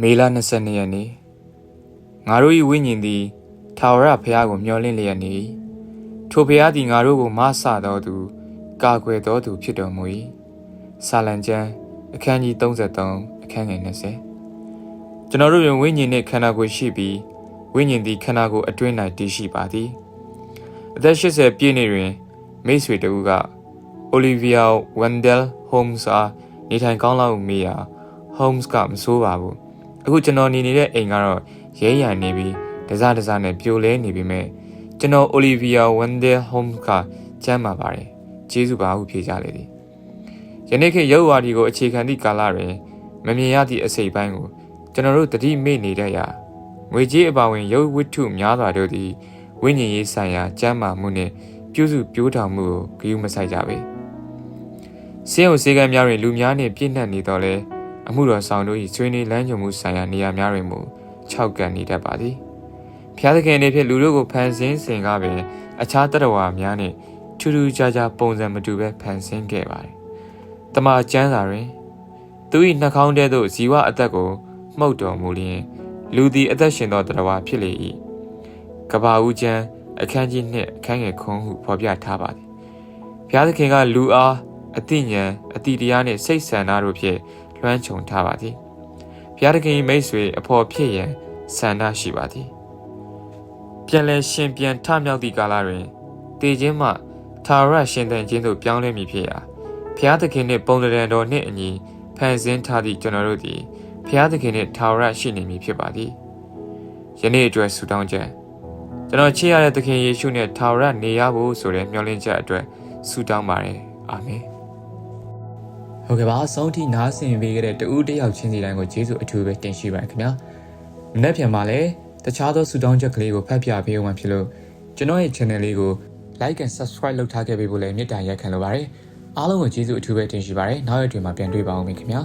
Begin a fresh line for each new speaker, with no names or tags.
မေလ22ရက်နေ့ငါတို့၏ဝိညာဉ်သည်ထာဝရဘုရားကို မျှော်လင့်လျက်နေ၏ထိုဘုရားသည်ငါတို့ကိုမဆတော်သူ ကာကွယ်တော်သူဖြစ်တော်မူ၏ဆာလံကျမ်းအခန်းကြီး33အခန်းငယ်20ကျွန်တော်တို့တွင်ဝိညာဉ်နှင့်ခန္ဓာကိုယ်ရှိပြီးဝိညာဉ်သည်ခန္ဓာကိုယ်အတွင်း၌တည်ရှိပါသည်အသက်80ပြည့်နှစ်တွင် မိတ်ဆွေတဦးက Olivia Wendell Holmes အားနေထိုင်ကောင်းလောက်မေးရာ Holmes ကမဆိုးပါဘူး အခုကျွန်တော်နေနေတဲ့အိမ်ကတော့ရဲရံနေပြီးတစားတစားနဲ့ပြိုလဲနေပြီမဲ့ကျွန်တော် Olivia Wendell Holmes ကကျမ်းမာပါတယ်ကျေးဇူးပါဟုဖြေကြလေသည်ယနေ့ခေတ်ရုပ်ဝါဒီကိုအခြေခံသည့်ကာလတွင်မမြင်ရသည့်အစိပ်ပိုင်းကိုကျွန်တော်တို့တတိမေ့နေတတ်ရာငွေကြေးအပါဝင်ရုပ်ဝတ္ထုများစွာတို့သည်ဝိညာဉ်ရေးဆိုင်ရာကျမ်းမာမှုနှင့်ပြုစုပြောထောင်မှုကိုဂရုမစိုက်ကြပေ။စင်းုံစေကံများတွင်လူများနှင့်ပြည့်နှက်နေတော့လဲ အမှုတော်ဆောင်တို့၏ဆွေးနွေးလမ်းညွှန်မှုဆိုင်ရာနေရာများတွင်မူ၆ကန်နေတတ်ပါသည်။ဖျားသခင်နေဖြင့်လူတို့ကိုဖန်ဆင်းစဉ်ကပင်အခြားတရဝါများနှင့်ထူးထူးခြားခြားပုံစံမတူဘဲဖန်ဆင်းခဲ့ပါတယ်။တမန်ကျမ်းစာတွင်သူ၏နှာခေါင်းထဲသို့ဇီဝအသက်ကိုမှုတ်တော်မူလျင်လူသည်အသက်ရှင်သောတရဝါဖြစ်လေ၏။ကဘာဦးကျမ်းအခန်းကြီး2အခန်းငယ်ခွန်ဟုဖော်ပြထားပါသည်။ဘုရားသခင်ကလူအားအသိဉာဏ်အတိတရားနှင့်စိတ်ဆန္ဒတို့ဖြင့် လွှမ်းခြုံထားပါသည်။ဘုရားသခင်၏မိတ်ဆွေအဖို့ဖြစ်ရန်ဆန္ဒရှိပါသည်။ပြန်လဲရှင်ပြန်ထမြောက်သည့်ကာလတွင်တည်ခြင်းမှသာရရှင်သန်ခြင်းသို့ပြောင်းလဲမည်ဖြစ်ရာဘုရားသခင်နှင့်ပုံသဏ္ဍာန်တော်နှင့်အညီဖန်ဆင်းထားသည့်ကျွန်တော်တို့သည်ဘုရားသခင်နှင့်သာရရှိနေမည်ဖြစ်ပါသည်။ယနေ့အတွက်ဆုတောင်းချက်ကျွန်တော်ချစ်ရတဲ့သခင်ယေရှုနဲ့ထာဝရနေရဖို့ဆိုတဲ့မျှော်လင့်ချက်အတွက်ဆုတောင်းပါတယ်အာမင် ဟုတ်ကဲ့ပါအဆုံးထိနားဆင်ပေးခဲ့တဲ့တူဦးတယောက်ချင်းစီတိုင်းကိုယေရှုအထူးပဲတင်ရှိပါခင်ဗျာမနေ့ပြန်မှာလည်းတခြားသောဆုတောင်းချက်ကလေးကိုဖတ်ပြပေးအောင်ဖြစ်လို့ကျွန်တော်ရဲ့ channel လေးကို like and subscribe လုပ်ထားခဲ့ပေးဖို့လည်းမေတ္တာရက်ခံလိုပါတယ်အားလုံးကိုကျေးဇူးအထူးပဲတင်ရှိပါတယ်နောက်ရက်တွေမှာပြန်တွေ့ပါအောင်ခင်ဗျာ